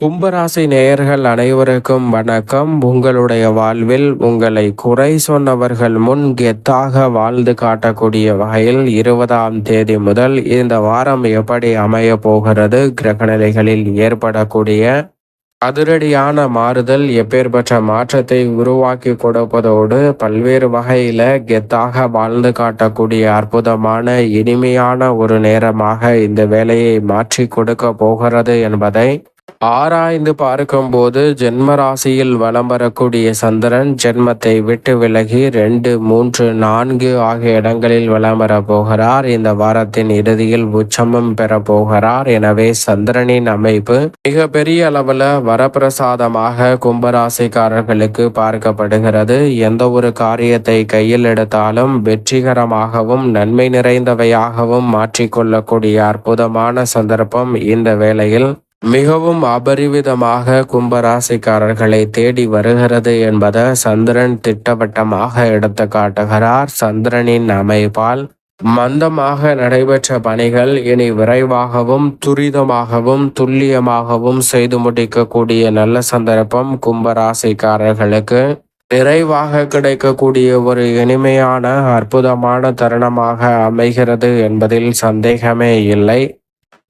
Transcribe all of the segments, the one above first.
கும்பராசி நேயர்கள் அனைவருக்கும் வணக்கம். உங்களுடைய வாழ்வில் உங்களை குறை சொன்னவர்கள் முன் கெத்தாக வாழ்ந்து காட்டக்கூடிய வகையில் இருபதாம் தேதி முதல் இந்த வாரம் எப்படி அமைய போகிறது கிரகநிலைகளில் ஏற்படக்கூடிய அதிரடியான மாறுதல் எப்பேற்பட்ட மாற்றத்தை உருவாக்கி கொடுப்பதோடு பல்வேறு வகையில கெத்தாக வாழ்ந்து காட்டக்கூடிய அற்புதமான இனிமையான ஒரு நேரமாக இந்த வேலையை மாற்றி கொடுக்க போகிறது என்பதை ஆராய்ந்து பார்க்கும்போது ஜென்ம ராசியில் வலம் வரக்கூடிய சந்திரன் ஜென்மத்தை விட்டு விலகி ரெண்டு மூன்று நான்கு ஆகிய இடங்களில் வலம் வர போகிறார். இந்த வாரத்தின் இறுதியில் உச்சமம் பெற போகிறார். எனவே சந்திரனின் அமைப்பு மிக பெரிய அளவுல வரப்பிரசாதமாக கும்பராசிக்காரர்களுக்கு பார்க்கப்படுகிறது. எந்த ஒரு காரியத்தை கையில் எடுத்தாலும் வெற்றிகரமாகவும் நன்மை நிறைந்தவையாகவும் மாற்றிக்கொள்ளக்கூடிய அற்புதமான சந்தர்ப்பம் இந்த வேளையில் மிகவும் அபரிவிதமாக கும்பராசிக்காரர்களை தேடி வருகிறது என்பதை சந்திரன் திட்டவட்டமாக எடுத்து காட்டுகிறார். சந்திரனின் அமைப்பால் மந்தமாக நடைபெற்ற பணிகள் இனி விரைவாகவும் துரிதமாகவும் துல்லியமாகவும் செய்து முடிக்கக்கூடிய நல்ல சந்தர்ப்பம் கும்பராசிக்காரர்களுக்கு. நிறைவாக கிடைக்கக்கூடிய ஒரு இனிமையான அற்புதமான தருணமாக அமைகிறது என்பதில் சந்தேகமே இல்லை.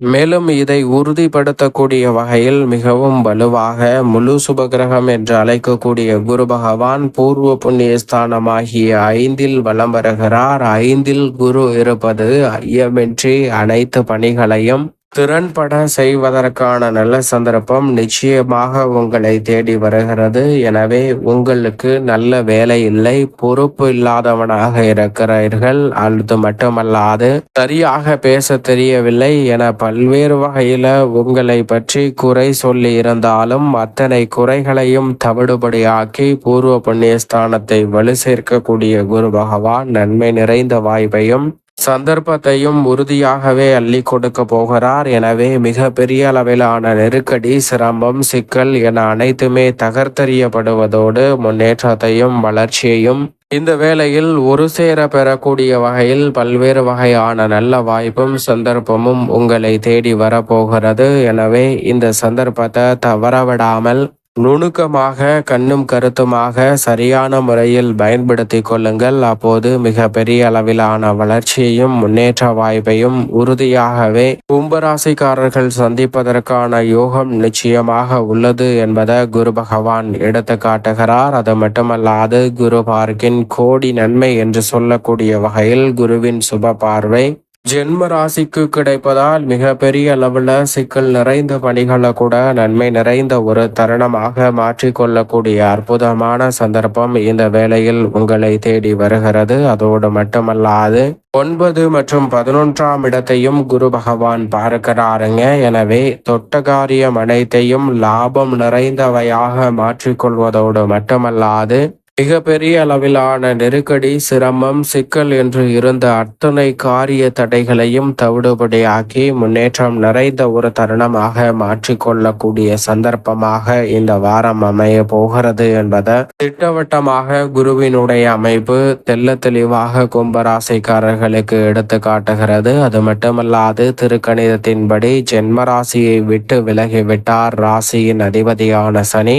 மேலும் இதை உறுதிப்படுத்தக்கூடிய வகையில் மிகவும் வலுவாக முழு சுபகிரகம் என்று அழைக்கக்கூடிய குரு பகவான் பூர்வ புண்ணிய ஸ்தானமாகிய ஐந்தில் வலம் வருகிறார். ஐந்தில் குரு இருப்பது ஐயமின்றி அனைத்து பணிகளையும் திறன்பட செய்வதற்கான நல்ல சந்தர்ப்பம் நிச்சயமாக உங்களை தேடி வருகிறது. எனவே உங்களுக்கு நல்ல வேலை இல்லை பொறுப்பு இல்லாதவனாக இருக்கிறீர்கள். அது மட்டுமல்லாது சரியாக பேச தெரியவில்லை என பல்வேறு வகையில உங்களை பற்றி குறை சொல்லி இருந்தாலும் அத்தனை குறைகளையும் தவிடுபடியாக்கி பூர்வ புண்ணியஸ்தானத்தை வலு சேர்க்கக்கூடிய குரு பகவான் நன்மை நிறைந்த வாய்ப்பையும் சந்தர்ப்பத்தையும் உறுதியாகவே அள்ளி கொடுக்க போகிறார். எனவே மிக பெரிய அளவிலான நெருக்கடி சிரமம் சிக்கல் என அனைத்துமே தகர்த்தறியப்படுவதோடு முன்னேற்றத்தையும் வளர்ச்சியையும் இந்த வேளையில் ஒரு சேர பெறக்கூடிய வகையில் பல்வேறு வகையான நல்ல வாய்ப்பும் சந்தர்ப்பமும் உங்களை தேடி வரப்போகிறது. எனவே இந்த சந்தர்ப்பத்தை தவறவிடாமல் நுணுக்கமாக கண்ணும் கருத்துமாக சரியான முறையில் பயன்படுத்தி கொள்ளுங்கள். அப்போது மிக பெரிய அளவிலான வளர்ச்சியையும் முன்னேற்ற வாய்ப்பையும் உறுதியாகவே கும்பராசிக்காரர்கள் சந்திப்பதற்கான யோகம் நிச்சயமாக உள்ளது என்பதை குரு பகவான் எடுத்து காட்டுகிறார். அது மட்டுமல்லாது குரு பார்க்கின் கோடி நன்மை என்று சொல்லக்கூடிய வகையில் குருவின் சுப பார்வை ஜென்ம ராசிக்கு கிடைப்பதால் மிக பெரிய அளவில் சிக்கல் நிறைந்த பணிகளை கூட நன்மை நிறைந்த ஒரு தருணமாக மாற்றிக்கொள்ளக்கூடிய அற்புதமான சந்தர்ப்பம் இந்த வேளையில் உங்களை தேடி வருகிறது. அதோடு மட்டுமல்லாது ஒன்பது மற்றும் பதினொன்றாம் இடத்தையும் குரு பகவான் பார்க்கிறாருங்க. எனவே தொட்ட காரியம் அனைத்தையும் லாபம் நிறைந்தவையாக மாற்றிக்கொள்வதோடு மட்டுமல்லாது மிகப்பெரிய அளவிலான நெருக்கடி சிரமம் சிக்கல் என்று இருந்த அத்தனை காரிய தடைகளையும் தவிடுபடியாக்கி முன்னேற்றம் நிறைந்த ஒரு தருணமாக மாற்றிக்கொள்ளக்கூடிய சந்தர்ப்பமாக இந்த வாரம் அமைய போகிறது என்பதை திட்டவட்டமாக குருவினுடைய அமைப்பு தெல்ல தெளிவாக கும்பராசிக்காரர்களுக்கு எடுத்து காட்டுகிறது. அது மட்டுமல்லாது திருக்கணிதத்தின்படி ஜென்ம ராசியை விட்டு விலகிவிட்டார் ராசியின் அதிபதியான சனி.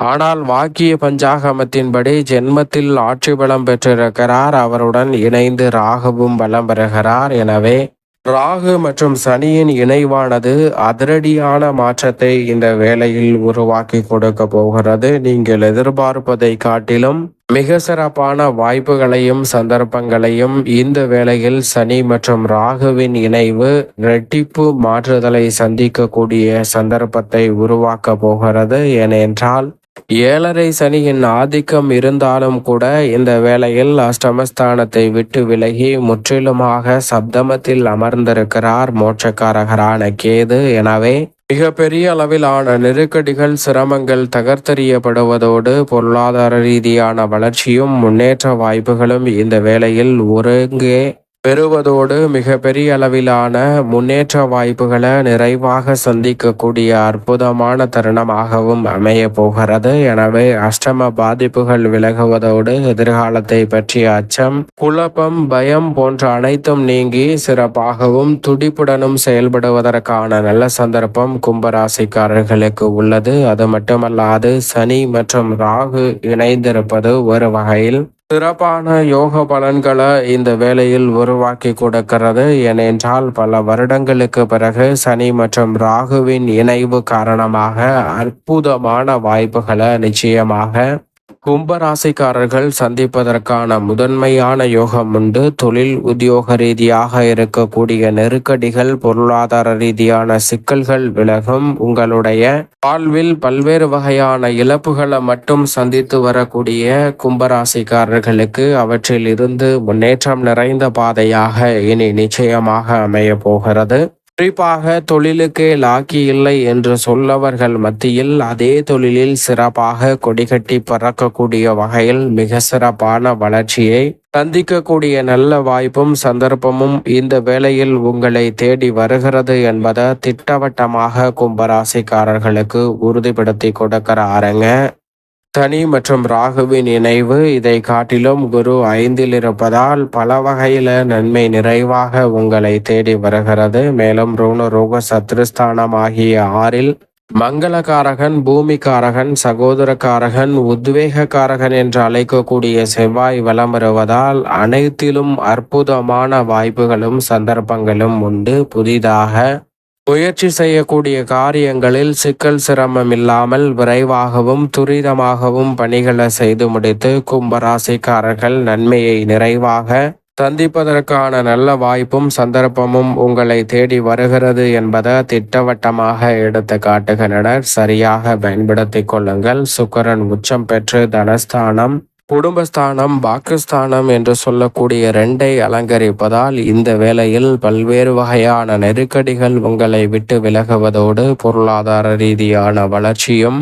ஆனால் வாக்கிய பஞ்சாகமத்தின்படி ஜென்மத்தில் ஆட்சி பலம் பெற்றிருக்கிறார். அவருடன் இணைந்து ராகுவும் பலம் பெறுகிறார். எனவே ராகு மற்றும் சனியின் இணைவானது அதிரடியான மாற்றத்தை இந்த வேளையில் உருவாக்கி கொடுக்க போகிறது. நீங்கள் எதிர்பார்ப்பதை காட்டிலும் மிக சிறப்பான வாய்ப்புகளையும் சந்தர்ப்பங்களையும் இந்த வேளையில் சனி மற்றும் ராகுவின் இணைவு ரெட்டிப்பு மாற்றுதலை சந்திக்கக்கூடிய சந்தர்ப்பத்தை உருவாக்க போகிறது. ஏனென்றால் ஏழரை சனியின் ஆதிக்கம் இருந்தாலும் கூட இந்த வேளையில் அஷ்டமஸ்தானத்தை விட்டு விலகி முற்றிலுமாக சப்தமத்தில் அமர்ந்திருக்கிறார் மோட்சக்காரகரான கேது. எனவே மிக பெரிய அளவிலான நெருக்கடிகள் சிரமங்கள் தகர்த்தறியப்படுவதோடு பொருளாதார ரீதியான வளர்ச்சியும் முன்னேற்ற வாய்ப்புகளும் இந்த வேளையில் ஒருங்கே பெறுவதோடு மிக பெரிய அளவிலான முன்னேற்ற வாய்ப்புகளை நிறைவாக சந்திக்கக்கூடிய அற்புதமான தருணமாகவும் அமைய போகிறது. எனவே அஷ்டம பாதிப்புகள் விலகுவதோடு எதிர்காலத்தை பற்றிய அச்சம் குழப்பம் பயம் போன்ற அனைத்தும் நீங்கி சிறப்பாகவும் துடிப்புடனும் செயல்படுவதற்கான நல்ல சந்தர்ப்பம் கும்பராசிக்காரர்களுக்கு உள்ளது. அது மட்டுமல்லாது சனி மற்றும் ராகு இணைந்திருப்பது ஒரு வகையில் சிறப்பான யோக பலன்களை இந்த வேளையில் உருவாக்கி கொடுக்கிறது ஏனென்றால் பல வருடங்களுக்கு பிறகு சனி மற்றும் ராகுவின் இணைவு காரணமாக அற்புதமான வாய்ப்புகளை நிச்சயமாக கும்பராசிக்காரர்கள் சந்திப்பதற்கான முதன்மையான யோகம் உண்டு. தொழில் உத்தியோக ரீதியாக இருக்கக்கூடிய நெருக்கடிகள் பொருளாதார ரீதியான சிக்கல்கள் விலகும். உங்களுடைய வாழ்வில் பல்வேறு வகையான இழப்புகளை மட்டும் சந்தித்து வரக்கூடிய கும்பராசிக்காரர்களுக்கு அவற்றில் இருந்து முன்னேற்றம் நிறைந்த பாதையாக இனி நிச்சயமாக அமைய போகிறது. குறிப்பாக தொழிலுக்கு லாக்கி இல்லை என்று சொல்லவர்கள் மத்தியில் அதே தொழிலில் சிறப்பாக கொடிகட்டி பறக்கக்கூடிய வகையில் மிக சிறப்பான வளர்ச்சியை சந்திக்கக்கூடிய நல்ல வாய்ப்பும் சந்தர்ப்பமும் இந்த வேளையில் உங்களை தேடி வருகிறது என்பதை திட்டவட்டமாக கும்பராசிக்காரர்களுக்கு உறுதிப்படுத்தி கொடுக்கிறாருங்க. சனி மற்றும் ராகுவின் இணைவு. இதை காட்டிலும் குரு ஐந்தில் இருப்பதால் பல வகையில நன்மை நிறைவாக உங்களை தேடி வருகிறது. மேலும் ருண ரோக சத்ருஸ்தானம் ஆகிய ஆறில் மங்களகாரகன் பூமிக்காரகன் சகோதரக்காரகன் உத்வேகக்காரகன் என்று அழைக்கக்கூடிய செவ்வாய் வலம் வருவதால் அனைத்திலும் அற்புதமான வாய்ப்புகளும் சந்தர்ப்பங்களும் உண்டு. புதிதாக முயற்சி செய்யக்கூடிய காரியங்களில் சிக்கல் சிரமம் இல்லாமல் விரைவாகவும் துரிதமாகவும் பணிகளை செய்து முடித்து கும்பராசிக்காரர்கள் நன்மையை நிறைவாக சந்திப்பதற்கான நல்ல வாய்ப்பும் சந்தர்ப்பமும் உங்களை தேடி வருகிறது என்பதை திட்டவட்டமாக எடுத்து காட்டுகின்றனர். சரியாக பயன்படுத்திக் கொள்ளுங்கள். சுக்கரன் உச்சம் பெற்று தனஸ்தானம் குடும்பஸ்தானம் பாகிஸ்தானம் என்று சொல்லக்கூடிய ரெண்டை அலங்கரிப்பதால் இந்த வேளையில் பல்வேறு வகையான நெருக்கடிகள் உங்களை விட்டு விலகுவதோடு பொருளாதார ரீதியான வளர்ச்சியும்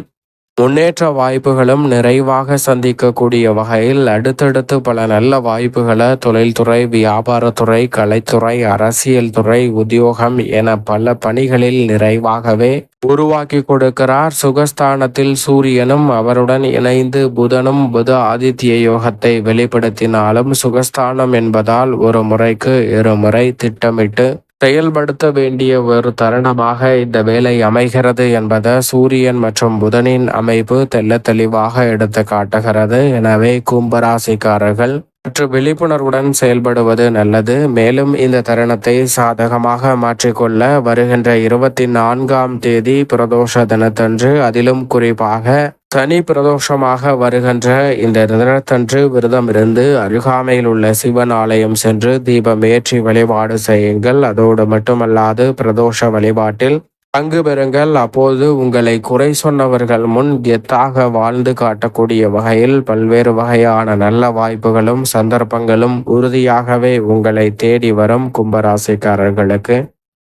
முன்னேற்ற வாய்ப்புகளும் நிறைவாக சந்திக்கக்கூடிய வகையில் அடுத்தடுத்து பல நல்ல வாய்ப்புகளை தொழில்துறை வியாபாரத்துறை கலைத்துறை அரசியல் துறை உத்தியோகம் என பல பணிகளில் நிறைவாகவே உருவாக்கி கொடுக்கிறார். சுகஸ்தானத்தில் சூரியனும் அவருடன் இணைந்து புதனும் புத ஆதித்ய யோகத்தை வெளிப்படுத்தினாலும் சுகஸ்தானம் என்பதால் ஒரு முறைக்கு இருமுறை திட்டமிட்டு செயல்படுத்த வேண்டிய ஒரு தருணமாக இந்த வேலை அமைகிறது என்பதை சூரியன் மற்றும் புதனின் அமைப்பு தெல்ல தெளிவாக எடுத்து காட்டுகிறது. எனவே கும்பராசிக்காரர்கள் சற்று விழிப்புணர்வுடன் செயல்படுவது நல்லது. மேலும் இந்த தருணத்தை சாதகமாக மாற்றிக்கொள்ள வருகின்ற இருபத்தி நான்காம் தேதி பிரதோஷ தினத்தன்று அதிலும் குறிப்பாக தனி பிரதோஷமாக வருகின்ற இந்த தினத்தன்று விரதம் இருந்து அருகாமையில் உள்ள சிவன் ஆலயம் சென்று தீபம் ஏற்றி வழிபாடு செய்யுங்கள். அதோடு மட்டுமல்லாது பிரதோஷ வழிபாட்டில் பங்கு பெறுங்கள். அப்போது உங்களை குறை சொன்னவர்கள் முன் எத்தாக வாழ்ந்து காட்டக்கூடிய வகையில் பல்வேறு வகையான நல்ல வாய்ப்புகளும் சந்தர்ப்பங்களும் உறுதியாகவே உங்களை தேடி வரும் கும்பராசிக்காரர்களுக்கு